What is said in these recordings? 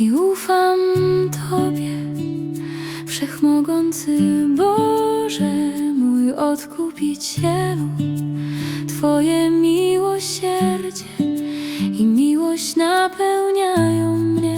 i ufam Tobie, Wszechmogący Boże, mój Odkupicielu. Twoje miłosierdzie i miłość napełniają mnie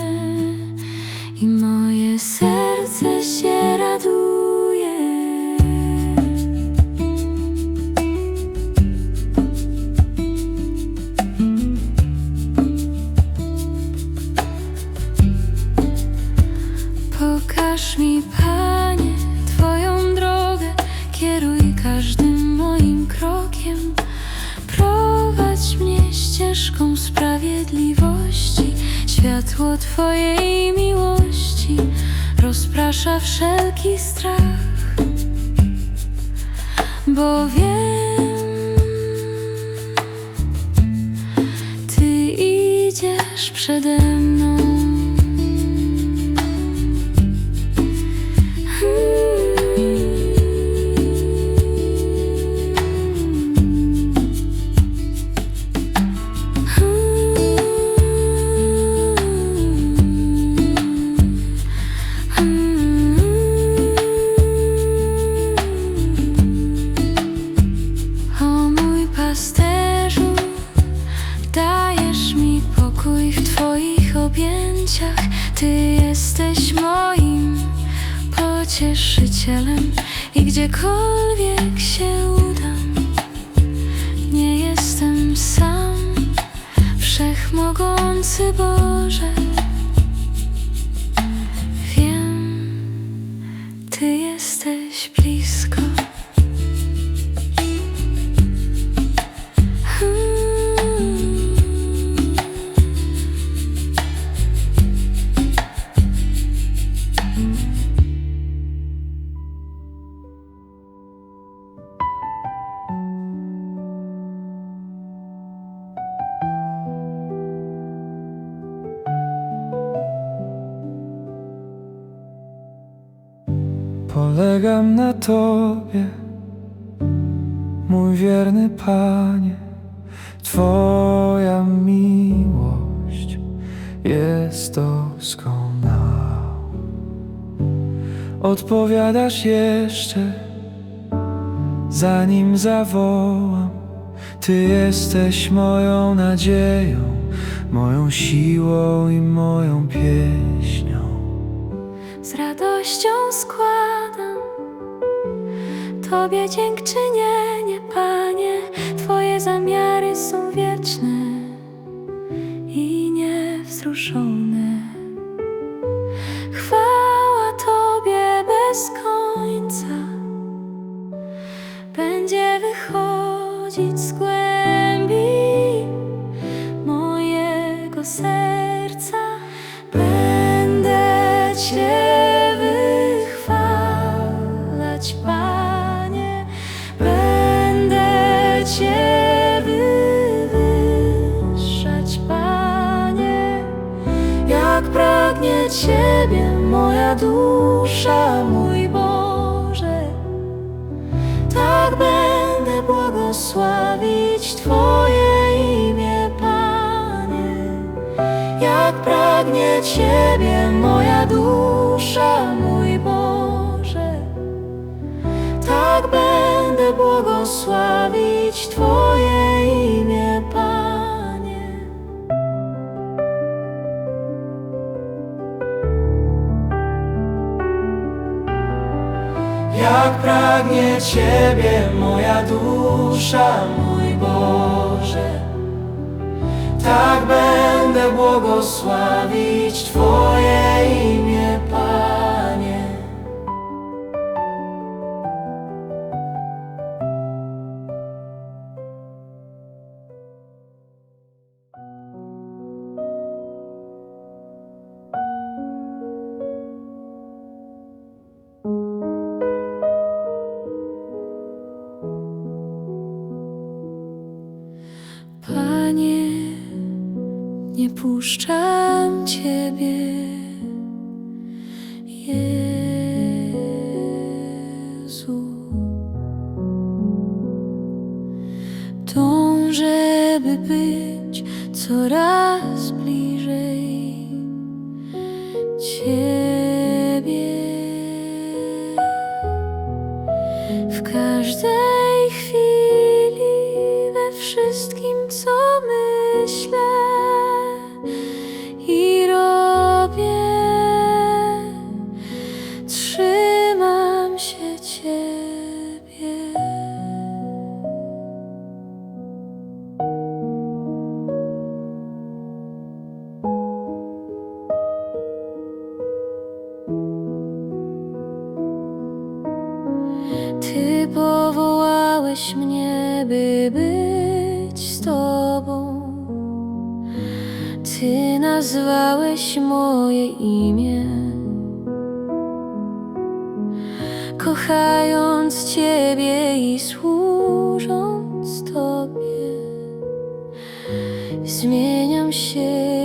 Pokaż mi, Panie, Twoją drogę, kieruj każdym moim krokiem. Prowadź mnie ścieżką sprawiedliwości, światło Twojej miłości rozprasza wszelki strach, bo wiem, Ty idziesz przede mną. Jesteś moim pocieszycielem i gdziekolwiek się udam, nie jestem sam. Wszechmogący Boże, Polegam na Tobie, mój wierny Panie. Twoja miłość jest doskonała. Odpowiadasz jeszcze, zanim zawołam. Ty jesteś moją nadzieją, moją siłą i moją pieśnią. Z radością składam Tobie dziękczynienie, Panie. Twoje zamiary są wieczne i niewzruszone. Chwała Tobie bez końca będzie wychodzić z głębi dusza, mój Boże. Tak będę błogosławić Twoje imię, Panie. Jak pragnie Ciebie moja dusza, mój Boże. Tak będę błogosławić Twoje Jak pragnie Ciebie moja dusza, mój Boże. Tak będę błogosławić Twoje imię, opuszczam Ciebie. Jezu. Dążę, by być coraz bliżej Ciebie. W każdej chwili, we wszystkim, co myślę. Powołałeś mnie, by być z Tobą. Ty nazwałeś moje imię, kochając Ciebie i służąc Tobie. Zmieniam się